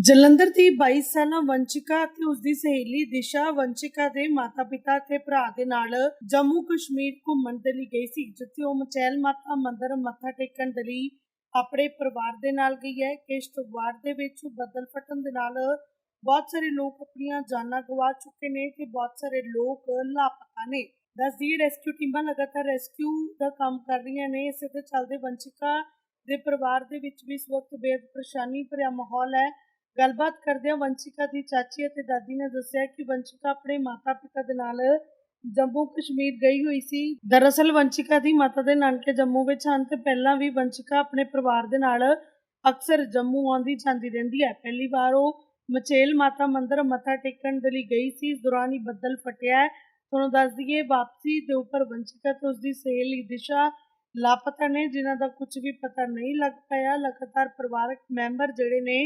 ਜਲੰਧਰ ਦੀ 22 ਸਾਲਾ ਵੰਚਿਕਾ ਅਤੇ ਉਸ ਦੀ ਸਹੇਲੀ ਦਿਸ਼ਾ ਵੰਚਿਕਾ ਦੇ ਮਾਤਾ-ਪਿਤਾ ਤੇ ਭਰਾ ਦੇ ਨਾਲ ਜੰਮੂ ਕਸ਼ਮੀਰ ਘੁੰਮਣ ਦੇ ਲਈ ਗਈ ਸੀ, ਜਿੱਥੇ ਉਹ ਮਚੈਲ ਮਾਤਾ ਮੰਦਿਰ ਮੱਥਾ ਟੇਕਣ ਦੇ ਲਈ ਆਪਣੇ ਪਰਿਵਾਰ ਦੇ ਨਾਲ ਗਈ ਹੈ। ਕਿਸ਼ਤਵਾੜ ਦੇ ਵਿੱਚ ਬੱਦਲ ਫਟਣ ਦੇ ਨਾਲ ਬਹੁਤ ਸਾਰੇ ਲੋਕ ਆਪਣੀਆਂ ਜਾਨਾਂ ਗਵਾ ਚੁੱਕੇ ਨੇ ਤੇ ਬਹੁਤ ਸਾਰੇ ਲੋਕ ਲਾਪਤਾ ਨੇ। ਦਸਦੀ ਰੈਸਕਿਊ ਟੀਮਾਂ ਲਗਾਤਾਰ ਰੈਸਕਿਊ ਦਾ ਕੰਮ ਕਰ ਰਹੀਆਂ ਨੇ। ਇਸੇ ਦੇ ਚੱਲਦੇ ਵੰਚਿਕਾ ਦੇ ਪਰਿਵਾਰ ਦੇ ਵਿੱਚ ਵੀ ਇਸ ਵਕਤ ਬੇहद ਪਰੇਸ਼ਾਨੀ ਭਰਿਆ ਮਾਹੌਲ ਹੈ। ਗੱਲਬਾਤ ਕਰਦਿਆਂ ਵੰਸ਼ਿਕਾ ਦੀ ਚਾਚੀ ਅਤੇ ਦਾਦੀ ਨੇ ਦੱਸਿਆ ਕਿ ਵੰਸ਼ਿਕਾ ਆਪਣੇ ਮਾਤਾ-ਪਿਤਾ ਦੇ ਨਾਲ ਜੰਮੂ ਕਸ਼ਮੀਰ ਗਈ ਹੋਈ ਸੀ। ਦਰਅਸਲ ਵੰਸ਼ਿਕਾ ਦੀ ਮਾਤਾ ਦੇ ਨਾਨਕੇ ਜੰਮੂ ਵਿੱਚ ਹਨ ਤੇ ਪਹਿਲਾਂ ਵੀ ਵੰਸ਼ਿਕਾ ਆਪਣੇ ਪਰਿਵਾਰ ਦੇ ਨਾਲ ਅਕਸਰ ਜੰਮੂ ਆਉਂਦੀ ਜਾਂਦੀ ਰਹਿੰਦੀ ਹੈ। ਪਹਿਲੀ ਵਾਰ ਉਹ ਮਚੇਲ ਮਾਤਾ ਮੰਦਿਰ ਮੱਥਾ ਟੇਕਣ ਦੇ ਲਈ ਗਈ ਸੀ। ਇਸ ਦੌਰਾਨ ਹੀ ਬੱਦਲ ਫਟਿਆ ਤੁਹਾਨੂੰ ਦੱਸ ਦਈਏ, ਵਾਪਸੀ ਦੇ ਉੱਪਰ ਵੰਸ਼ਿਕਾ ਤੇ ਉਸਦੀ ਸਹੇਲੀ ਦਿਸ਼ਾ ਲਾਪਤਾ ਨੇ, ਜਿਨ੍ਹਾਂ ਦਾ ਕੁਝ ਵੀ ਪਤਾ ਨਹੀਂ ਲੱਗ ਪਾਇਆ ਲਗਾਤਾਰ ਪਰਿਵਾਰਕ ਮੈਂਬਰ ਜਿਹੜੇ ਨੇ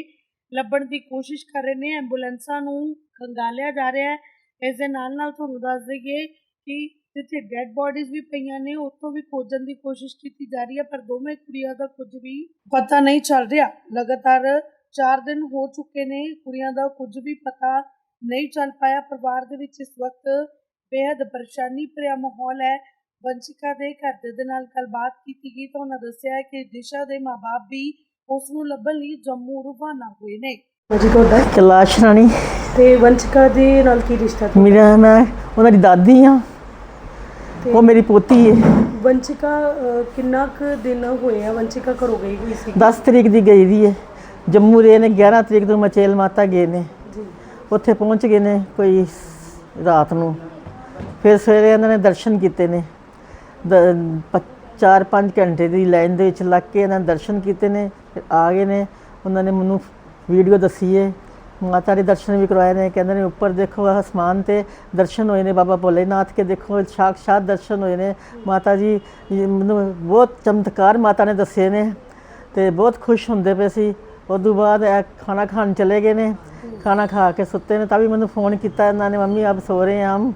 ਲੱਭਣ ਦੀ ਕੋਸ਼ਿਸ਼ ਕਰ ਰਹੇ ਨੇ। ਐਂਬੂਲੈਂਸਾਂ ਨੂੰ ਖੰਗਾਲਿਆ ਜਾ ਰਿਹਾ ਹੈ। ਇਸ ਦੇ ਨਾਲ ਨਾਲ ਤੁਹਾਨੂੰ ਦੱਸ ਦਈਏ ਕਿ ਜਿੱਥੇ ਡੈੱਡ ਬੋਡੀਜ਼ ਵੀ ਪਈਆਂ ਨੇ, ਉੱਥੋਂ ਵੀ ਖੋਜਣ ਦੀ ਕੋਸ਼ਿਸ਼ ਕੀਤੀ ਜਾ ਰਹੀ ਹੈ, ਪਰ ਦੋਵੇਂ ਕੁੜੀਆਂ ਦਾ ਕੁਝ ਵੀ ਪਤਾ ਨਹੀਂ ਚੱਲ ਰਿਹਾ। ਲਗਾਤਾਰ 4 ਦਿਨ ਹੋ ਚੁੱਕੇ ਨੇ, ਕੁੜੀਆਂ ਦਾ ਕੁਝ ਵੀ ਪਤਾ ਨਹੀਂ ਚੱਲ ਪਾਇਆ। ਪਰਿਵਾਰ ਦੇ ਵਿੱਚ ਇਸ ਵਕਤ ਬੇहद ਪਰੇਸ਼ਾਨੀ ਭਰਿਆ ਮਾਹੌਲ ਹੈ। ਵੰਸ਼ਿਕਾ ਦੇ ਘਰ ਦੇ ਨਾਲ ਗੱਲਬਾਤ ਕੀਤੀ ਗਈ ਤਾਂ ਉਹਨਾਂ ਦੱਸਿਆ ਹੈ ਕਿ ਦਿਸ਼ਾ ਦੇ ਮਾਪੇ ਵੀ ਉਸ ਨੂੰ ਲੱਭਣ ਲਈ ਜੰਮੂ ਰਵਾਨਾ ਹੋਏ ਨੇ। ਜੀ ਤੁਹਾਡਾ? ਕੈਲਾਸ਼ ਰਾਣੀ। ਤੇ ਵੰਚਿਕਾ ਦੇ ਨਾਲ ਕੀ ਰਿਸ਼ਤਾ ਸੀ ਮੇਰਾ ਮੈਂ ਉਹਨਾਂ ਦੀ ਦਾਦੀ ਆ। ਉਹ ਮੇਰੀ ਪੋਤੀ ਹੈ ਵੰਚਿਕਾ ਅਹ, ਕਿੰਨਾ ਕੁ ਦਿਨ ਹੋਏ ਆ? ਵੰਚਿਕਾ ਘਰੋਂ ਗਈ ਹੋਈ ਸੀ। 10 ਤਰੀਕ ਦੀ ਗਈ ਦੀ ਹੈ ਜੰਮੂ ਰਹੇ ਨੇ 11 ਤਰੀਕ ਤੋਂ ਮਚੇਲ ਮਾਤਾ ਗਏ ਨੇ। ਜੀ। ਉੱਥੇ ਪਹੁੰਚ ਗਏ ਨੇ ਕੋਈ ਰਾਤ ਨੂੰ। ਫਿਰ ਸਵੇਰੇ ਇਹਨਾਂ ਨੇ ਦਰਸ਼ਨ ਕੀਤੇ ਨੇ। 4-5 ਘੰਟੇ ਦੀ ਲਾਈਨ ਦੇ ਵਿੱਚ ਲੱਗ ਕੇ ਇਹਨਾਂ ਨੇ ਦਰਸ਼ਨ ਕੀਤੇ ਨੇ। ਫਿਰ ਆ ਗਏ ਨੇ। ਉਹਨਾਂ ਨੇ ਮੈਨੂੰ ਵੀਡੀਓ ਦੱਸੀ ਹੈ ਮਾਤਾ ਦੇ ਦਰਸ਼ਨ ਵੀ ਕਰਵਾਏ ਨੇ। ਕਹਿੰਦੇ ਨੇ, ਉੱਪਰ ਦੇਖੋ ਅਸਮਾਨ ਤੇ ਦਰਸ਼ਨ ਹੋਏ ਨੇ ਬਾਬਾ ਭੋਲੇਨਾਥ ਕੇ। ਦੇਖੋ ਸਾਖਸ਼ਾਤ ਦਰਸ਼ਨ ਹੋਏ ਨੇ। ਮਾਤਾ ਜੀ ਮੈਨੂੰ ਬਹੁਤ ਚਮਤਕਾਰ ਮਾਤਾ ਨੇ ਦੱਸੇ ਨੇ ਤੇ ਬਹੁਤ ਖੁਸ਼ ਹੁੰਦੇ ਪਏ ਸੀ। ਉਦੋਂ ਬਾਅਦ ਖਾਣਾ ਖਾਣ ਚਲੇ ਗਏ ਨੇ। ਖਾਣਾ ਖਾ ਕੇ ਸੁੱਤੇ ਨੇ, ਤਾਂ ਵੀ ਮੈਨੂੰ ਫੋਨ ਕੀਤਾ ਇਹਨਾਂ ਨੇ, ਮੰਮੀ, ਆਪ ਸੋ ਰਹੇ ਆਮ।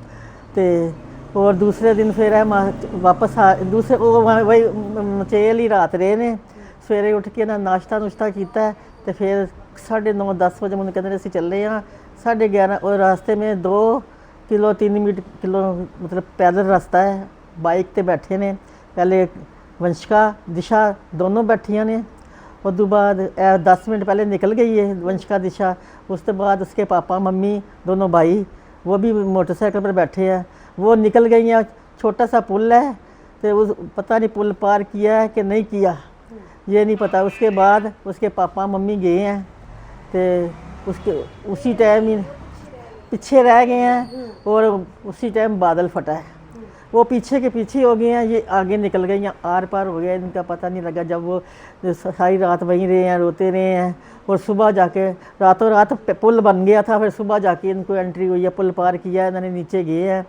ਤੇ ਔਰ ਦੂਸਰੇ ਦਿਨ ਫਿਰ ਇਹ ਵਾਪਸ ਆ, ਦੂਸਰੇ ਉਹ ਵਈ ਚੇਲ ਰਾਤ ਰਹੇ ਨੇ। ਸਵੇਰੇ ਉੱਠ ਕੇ ਨਾ ਨਾਸ਼ਤਾ ਨੁਸ਼ਤਾ ਕੀਤਾ ਤੇ ਫਿਰ 9:30 10 ਵਜੇ ਮੈਨੂੰ ਕਹਿੰਦੇ ਨੇ ਅਸੀਂ ਚੱਲੇ ਆ 11:30 और रास्ते में दो किलो तीन मिनट किलो मतलब पैदल रास्ता है बाइक ਤੇ ਬੈਠੇ ਨੇ ਪਹਿਲੇ ਵੰਸ਼ਕਾ ਦਿਸ਼ਾ ਦੋਨੋਂ ਬੈਠੀਆਂ ਨੇ ਉਸ ਤੋਂ ਬਾਅਦ ਇਹ 10 ਮਿੰਟ ਪਹਿਲੇ ਨਿਕਲ गई है वंशिका दिशा उस के बाद उसके पापा मम्मी दोनों भाई वो भी मोटरसाइकिल पर बैठे हैं वो निकल गई हैं छोटा सा पुल है तो उस पता नहीं पुल पार किया है कि नहीं किया ये नहीं पता। उसके बाद उसके पापा, मम्मी गए हैं तो उसके, उसी टाइम ही पीछे रह गए हैं और उसी टाइम बादल फटा है। वो पीछे के पीछे हो गए हैं, ये आगे निकल गए हैं। आर पार हो गया, इनका पता नहीं लगा जब वो सारी रात वहीं रहे हैं, रोते रहे हैं और सुबह जाके रातों रात पुल बन गया था, फिर सुबह जाके इनको एंट्री हुई है, पुल पार किया, इन्होंने नीचे गए हैं,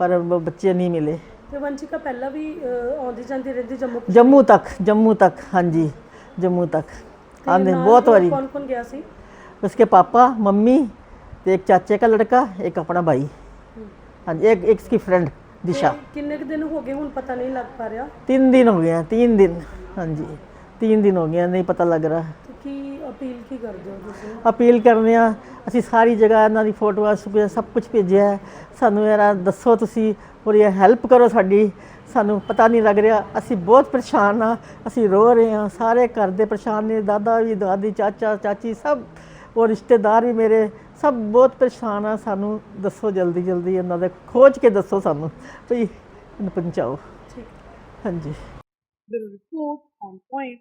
पर बच्चे नहीं मिले। ਤੇ ਵੰਚਿਕਾ ਪਹਿਲਾਂ ਵੀ ਅਹ, ਆਉਂਦੀ ਜਾਂਦੀ ਰਹਿੰਦੀ ਜੰਮੂ जम्मू तक जम्मू तक हाँ जी जम्मू तक आंदे बहुत बारी ਕੌਣ ਕੌਣ ਗਿਆ ਸੀ उसके पापा मम्मी तो एक चाचे का लड़का एक अपना भाई हाँ जी एक एक इसकी फ्रेंड दिशा ਤੇ ਕਿੰਨੇ ਕੁ ਦਿਨ ਹੋ ਗਏ ਹੁਣ ਪਤਾ ਨਹੀਂ ਲੱਗ ਪਾ ਰਿਹਾ तीन दिन हो गए हैं तीन दिन हाँ जी तीन दिन हो गए हैं नहीं पता लग रहा ਤੇ ਕੀ ਅਪੀਲ ਕੀ ਕਰਦੇ ਹੋ ਤੁਸੀਂ? ਅਪੀਲ ਕਰਨੇ ਆ ਅਸੀਂ ਸਾਰੀ ਜਗ੍ਹਾ ਇਹਨਾਂ ਦੀ ਫੋਟੋਆਂ ਸੁਪੀਆਂ ਸਭ ਕੁਝ ਭੇਜਿਆ ਹੈ। ਸਾਨੂੰ ਯਾਰਾ ਦੱਸੋ ਤੁਸੀਂ ਔਰ ਇਹ ਹੈਲਪ ਕਰੋ ਸਾਡੀ। ਸਾਨੂੰ ਪਤਾ ਨਹੀਂ ਲੱਗ ਰਿਹਾ ਅਸੀਂ ਬਹੁਤ ਪਰੇਸ਼ਾਨ ਆ ਅਸੀਂ ਰੋ ਰਹੇ ਹਾਂ ਸਾਰੇ ਘਰ ਦੇ ਪਰੇਸ਼ਾਨ ਨੇ ਦਾਦਾ ਵੀ ਦਾਦੀ ਚਾਚਾ ਚਾਚੀ ਸਭ ਔਰ ਰਿਸ਼ਤੇਦਾਰ ਵੀ ਮੇਰੇ ਸਭ ਬਹੁਤ ਪਰੇਸ਼ਾਨ ਆ। ਸਾਨੂੰ ਦੱਸੋ ਜਲਦੀ ਜਲਦੀ ਇਹਨਾਂ ਦੇ ਖੋਜ ਕੇ ਦੱਸੋ ਸਾਨੂੰ ਵੀ ਇਹਨੂੰ ਪਹੁੰਚਾਓ। ਠੀਕ। ਹਾਂਜੀ। Report on point